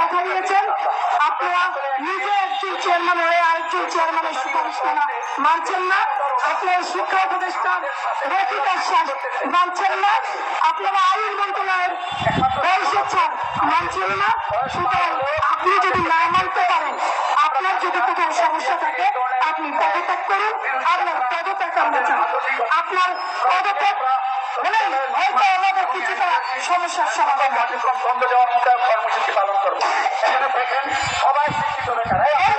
কথা দিয়েছেন আপনারা নিজে একজন চেয়ারম্যান হয়ে আরেকজন চেয়ারম্যানের সুপারিশ মানা মানছেন না। আপনার শিক্ষা উপদেষ্টা আশ্বাস মানছেন না। আপনারা আইন মন্ত্রণালয়ের ছাড় মানছেন না। সুতরাং আপনি যদি না মানতে পারেন, আপনার যদি কোথাও সমস্যা থাকে, আপনি পদত্যাগ করুন। আপনার পদত্যাগ আমরা চাই। আপনার পদত্যাগ হলেই হয়তো আমাদের কিছুটা সমস্যার সমাধান হবে। বন্ধ দেওয়ার মতো কর্মসূচি পালন করব এখানে দেখেন সবাই শিক্ষিত বেকার। এই